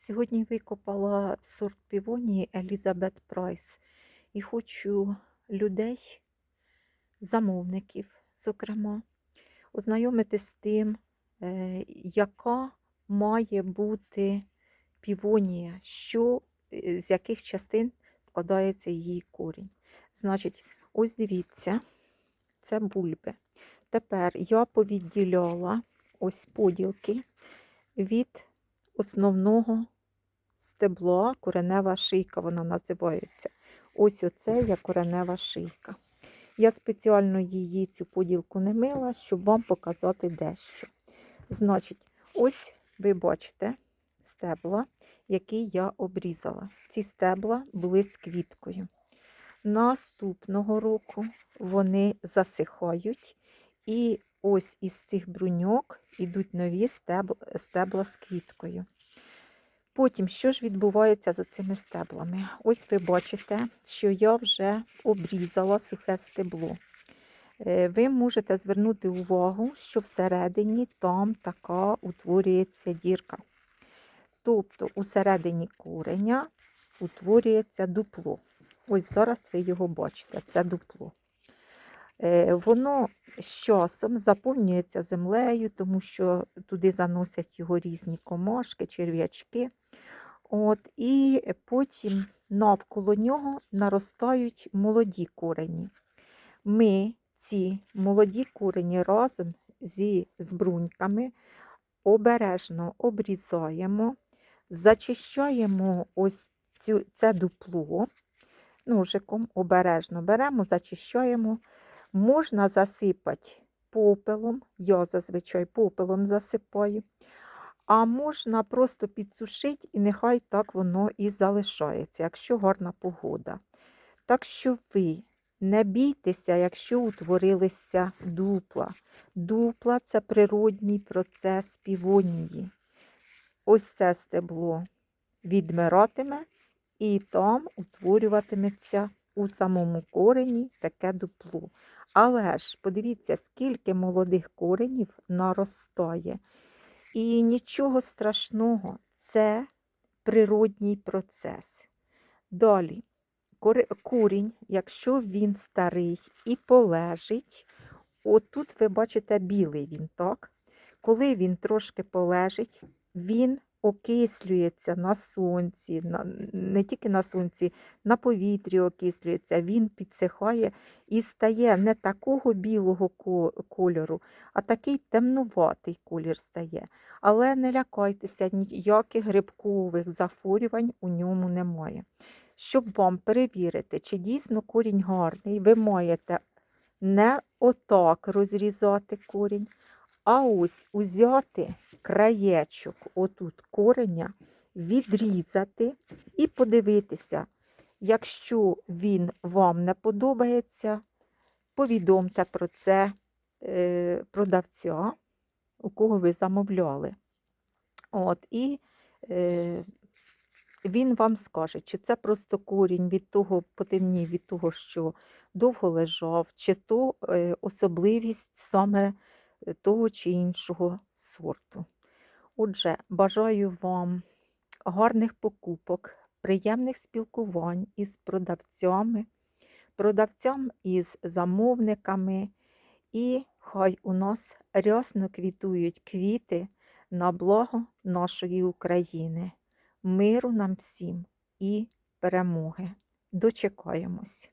Сьогодні викопала сорт півонії Елізабет Прайс і хочу людей, замовників, зокрема, ознайомити з тим, е, яка має бути півонія, що, е, з яких частин складається її корінь. Значить, ось дивіться, це бульби. Тепер я повідділяла ось поділки від основного стебла, коренева шийка вона називається. Ось оце є коренева шийка. Я спеціально її цю поділку не мила, щоб вам показати дещо. Значить, ось ви бачите стебла, які я обрізала. Ці стебла були з квіткою. Наступного року вони засихають, і ось із цих бруньок йдуть нові стебла, стебла з квіткою. Потім, що ж відбувається з цими стеблами? Ось ви бачите, що я вже обрізала сухе стебло. Е, Ви можете звернути увагу, що всередині там така утворюється дірка. Тобто усередині кореня утворюється дупло. Ось зараз ви його бачите, це дупло. Е, Воно з часом заповнюється землею, тому що туди заносять його різні комашки, черв'ячки. От, І потім навколо нього наростають молоді корені. Ми ці молоді корені разом зі збруньками обережно обрізаємо, зачищаємо ось цю, це дупло ножиком, обережно беремо, зачищаємо. Можна засипати попелом, я зазвичай попелом засипаю, а можна просто підсушити і нехай так воно і залишається, якщо гарна погода. Так що ви не бійтеся, якщо утворилися дупла. Дупла це природній процес півонії. Ось це стебло відмиратиме, і там утворюватиметься у самому корені таке дупло. Але ж подивіться, скільки молодих коренів наростає. І нічого страшного, це природній процес. Далі, курінь, якщо він старий і полежить, отут ви бачите білий він, так? Коли він трошки полежить, він окислюється на сонці, на, не тільки на сонці, на повітрі окислюється, він підсихає і стає не такого білого кольору, а такий темнуватий колір стає. Але не лякайтеся, ніяких грибкових захворювань у ньому немає. Щоб вам перевірити, чи дійсно корінь гарний, ви маєте не отак розрізати корінь, а ось узяти краєчок, отут кореня, відрізати і подивитися, якщо він вам не подобається, повідомте про це е, продавця, у кого ви замовляли. От, І е, він вам скаже, чи це просто корінь від того, потемнів від того, що довго лежав, чи то е, особливість саме того чи іншого сорту. Отже, бажаю вам гарних покупок, приємних спілкувань із продавцями, продавцям із замовниками, і хай у нас рясно квітують квіти на благо нашої України. Миру нам всім і перемоги. Дочекаємось!